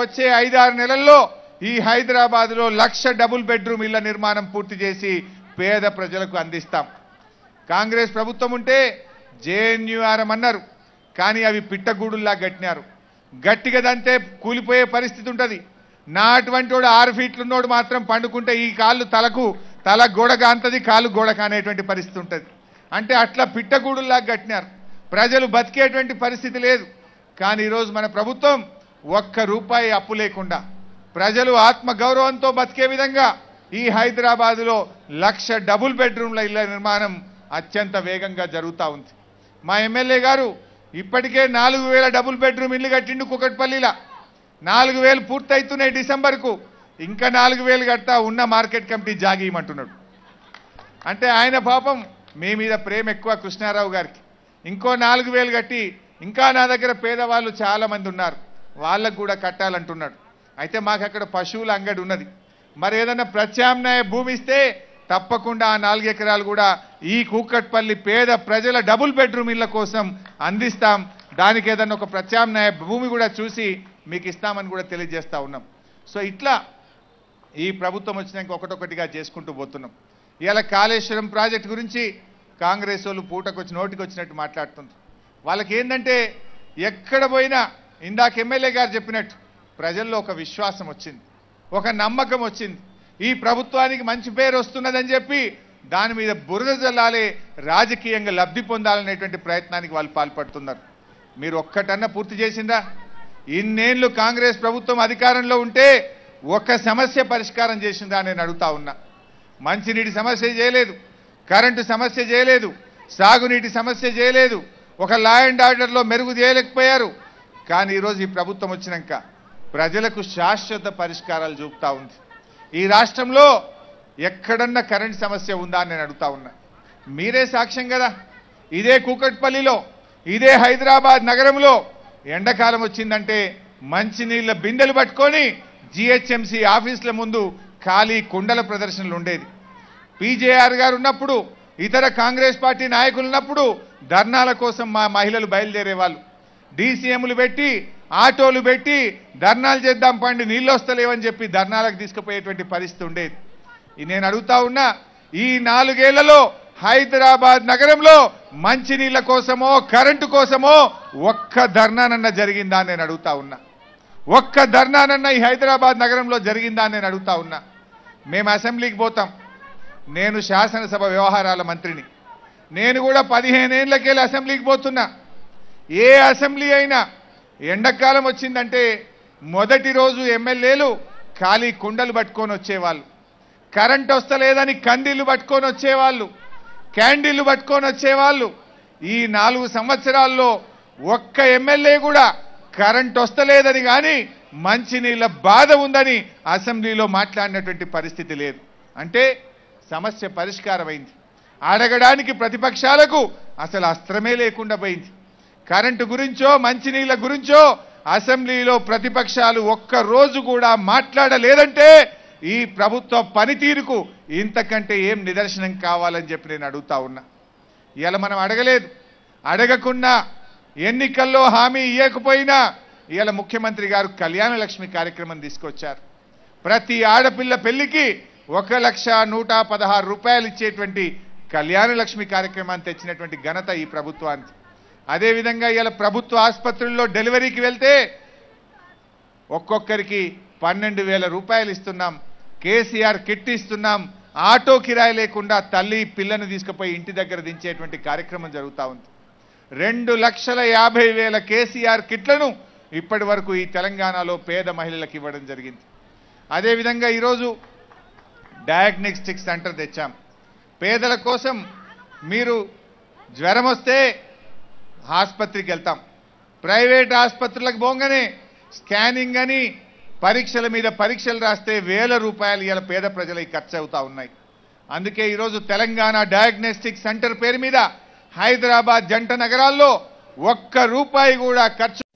వచ్చే ఐదారు నెలల్లో ఈ హైదరాబాద్లో లక్ష డబుల్ బెడ్రూమ్ ఇళ్ళ నిర్మాణం పూర్తి చేసి పేద ప్రజలకు అందిస్తాం. కాంగ్రెస్ ప్రభుత్వం ఉంటే జేఎన్యూఆర్ఎం అన్నారు కానీ అవి పిట్టగూడుల్లా గట్టినారు. గట్టిగదంతే కూలిపోయే పరిస్థితి ఉంటుంది. నా అటువంటి వాడు ఆరు ఫీట్లు ఉన్నోడు మాత్రం పండుకుంటే ఈ కాళ్ళు తలకు తల గోడ కాంతది కాలు గోడ కానేటువంటి పరిస్థితి ఉంటుంది. అంటే అట్లా పిట్టగూడుల్లా కట్టినారు. ప్రజలు బతికేటువంటి పరిస్థితి లేదు. కానీ ఈరోజు మన ప్రభుత్వం ఒక్క రూపాయి అప్పు లేకుండా ప్రజలు ఆత్మగౌరవంతో బతికే విధంగా ఈ హైదరాబాదులో లక్ష డబుల్ బెడ్రూమ్ల ఇళ్ళ నిర్మాణం అత్యంత వేగంగా జరుగుతూ ఉంది. మా ఎమ్మెల్యే గారు ఇప్పటికే నాలుగు వేల డబుల్ బెడ్రూమ్ ఇల్లు కట్టిండు కుకట్పల్లిలా. నాలుగు వేలు పూర్తయితున్నాయి డిసెంబర్కు. ఇంకా నాలుగు వేలు కడతా ఉన్న మార్కెట్ కమిటీ జాగీయమంటున్నాడు. అంటే ఆయన పాపం మీ మీద ప్రేమ ఎక్కువ కృష్ణారావు గారికి. ఇంకో నాలుగు వేలు కట్టి ఇంకా నా దగ్గర పేదవాళ్ళు చాలామంది ఉన్నారు. వాళ్ళకు కూడా కట్టాలంటున్నాడు. అయితే మాకు అక్కడ పశువుల అంగడి ఉన్నది. మరి ఏదైనా ప్రత్యామ్నాయ భూమి ఇస్తే తప్పకుండా ఆ నాలుగు ఎకరాలు కూడా ఈ కూకట్పల్లి పేద ప్రజల డబుల్ బెడ్రూమ్ ఇళ్ళ కోసం అందిస్తాం. దానికి ఏదన్నా ఒక ప్రత్యామ్నాయ భూమి కూడా చూసి మీకు ఇస్తామని కూడా తెలియజేస్తా ఉన్నాం. సో ఇట్లా ఈ ప్రభుత్వం వచ్చినాక ఒకటొకటిగా చేసుకుంటూ పోతున్నాం. ఇలా కాళేశ్వరం ప్రాజెక్ట్ గురించి కాంగ్రెస్ వాళ్ళు పూటకొచ్చి నోటికి వచ్చినట్టు మాట్లాడుతున్నారు వాళ్ళకి ఏంటంటే ఎక్కడ పోయినా ఇందాక ఎమ్మెల్యే గారు చెప్పినట్టు ప్రజల్లో ఒక విశ్వాసం వచ్చింది ఒక నమ్మకం వచ్చింది. ఈ ప్రభుత్వానికి మంచి పేరు వస్తున్నదని చెప్పి దాని మీద బురద జల్లాలే రాజకీయంగా లబ్ధి పొందాలనేటువంటి ప్రయత్నానికి వాళ్ళు పాల్పడుతున్నారు. మీరు ఒక్కటన్నా పూర్తి చేసిందా? ఇన్నేళ్ళు కాంగ్రెస్ ప్రభుత్వం అధికారంలో ఉంటే ఒక సమస్య పరిష్కారం చేసిందా నేను అడుగుతా ఉన్నా. మంచినీటి సమస్య చేయలేదు కరెంటు సమస్య చేయలేదు సాగునీటి సమస్య చేయలేదు ఒక లా అండ్ ఆర్డర్లో మెరుగు చేయలేకపోయారు కానీ ఈరోజు ఈ ప్రభుత్వం వచ్చినాక ప్రజలకు శాశ్వత పరిష్కారాలు చూపుతా ఉంది. ఈ రాష్ట్రంలో ఎక్కడన్నా కరెంట్ సమస్య ఉందా అని నేను అడుగుతా ఉన్నా. మీరే సాక్ష్యం కదా. ఇదే కూకట్పల్లిలో ఇదే హైదరాబాద్ నగరంలో ఎండాకాలం వచ్చిందంటే మంచినీళ్ళ బిందెలు పట్టుకొని జిహెచ్ఎంసీ ఆఫీసుల ముందు ఖాళీ కుండల ప్రదర్శనలు ఉండేది. పీజేఆర్ గారు ఉన్నప్పుడు ఇతర కాంగ్రెస్ పార్టీ నాయకులు ఉన్నప్పుడు ధర్నాల కోసం మా మహిళలు బయలుదేరే వాళ్ళు డీసీఎంలు పెట్టి ఆటోలు పెట్టి ధర్నాలు చేద్దాం పండి నీళ్ళు వస్తలేవని చెప్పి ధర్నాలకు తీసుకుపోయేటువంటి పరిస్థితి ఉండేది. నేను అడుగుతా ఉన్నా ఈ నాలుగేళ్ళలో హైదరాబాద్ నగరంలో మంచినీళ్ళ కోసమో కరెంటు కోసమో ఒక్క ధర్నానన్న జరిగిందా నేను అడుగుతా ఉన్నా. ఒక్క ధర్నానన్న ఈ హైదరాబాద్ నగరంలో జరిగిందా నేను అడుగుతా ఉన్నా. మేము అసెంబ్లీకి పోతాం. నేను శాసనసభ వ్యవహారాల మంత్రిని. నేను కూడా పదిహేనేళ్ళకెళ్ళి అసెంబ్లీకి పోతున్నా. ఏ అసెంబ్లీ అయినా ఎండాకాలం వచ్చిందంటే మొదటి రోజు ఎమ్మెల్యేలు ఖాళీ కుండలు పట్టుకొని వచ్చేవాళ్ళు. కరెంట్ వస్తలేదని కందిళ్ళు పట్టుకొని వచ్చేవాళ్ళు. క్యాండిల్లు పట్టుకొని వచ్చేవాళ్ళు. ఈ నాలుగు సంవత్సరాల్లో ఒక్క ఎమ్మెల్యే కూడా కరెంట్ వస్తలేదని కానీ మంచినీళ్ళ బాధ ఉందని అసెంబ్లీలో మాట్లాడినటువంటి పరిస్థితి లేదు. అంటే సమస్య పరిష్కారమైంది. అడగడానికి ప్రతిపక్షాలకు అసలు అస్త్రమే లేకుండా పోయింది. కరెంటు గురించో మంచినీళ్ళ గురించో అసెంబ్లీలో ప్రతిపక్షాలు ఒక్క రోజు కూడా మాట్లాడలేదంటే ఈ ప్రభుత్వ పనితీరుకు ఇంతకంటే ఏం నిదర్శనం కావాలని చెప్పి నేను అడుగుతా ఉన్నా. ఇలా మనం అడగలేదు. అడగకుండా ఎన్నికల్లో హామీ ఇవ్వకపోయినా ఇవాళ ముఖ్యమంత్రి గారు కళ్యాణ లక్ష్మి కార్యక్రమం తీసుకొచ్చారు. ప్రతి ఆడపిల్ల పెళ్ళికి ఒక లక్ష నూట పదహారు రూపాయలు ఇచ్చేటువంటి కళ్యాణ లక్ష్మి కార్యక్రమాన్ని తెచ్చినటువంటి ఘనత ఈ ప్రభుత్వానికి. అదేవిధంగా ఇలా ప్రభుత్వ ఆసుపత్రుల్లో డెలివరీకి వెళ్తే ఒక్కొక్కరికి పన్నెండు వేల రూపాయలు ఇస్తున్నాం. కేసీఆర్ కిట్ ఇస్తున్నాం. ఆటో కిరాయి లేకుండా తల్లి పిల్లను తీసుకుపోయి ఇంటి దగ్గర దించేటువంటి కార్యక్రమం జరుగుతూ ఉంది. రెండు లక్షల యాభై వేల కేసీఆర్ కిట్లను ఇప్పటి వరకు ఈ తెలంగాణలో పేద మహిళలకు ఇవ్వడం జరిగింది. అదేవిధంగా ఈరోజు డయాగ్నోస్టిక్ సెంటర్ తెచ్చాం. పేదల కోసం మీరు జ్వరం వస్తే ఆసుపత్రికి వెళ్తాం. ప్రైవేట్ ఆసుపత్రులకు పోగానే స్కానింగ్ అని పరీక్షల మీద పరీక్షలు రాస్తే వేల రూపాయలు ఇలా పేద ప్రజలకి ఖర్చు అవుతా ఉన్నాయి. అందుకే ఈరోజు తెలంగాణ డయాగ్నోస్టిక్ సెంటర్ పేరు మీద హైదరాబాద్ జంట నగరాల్లో ఒక్క రూపాయి కూడా ఖర్చు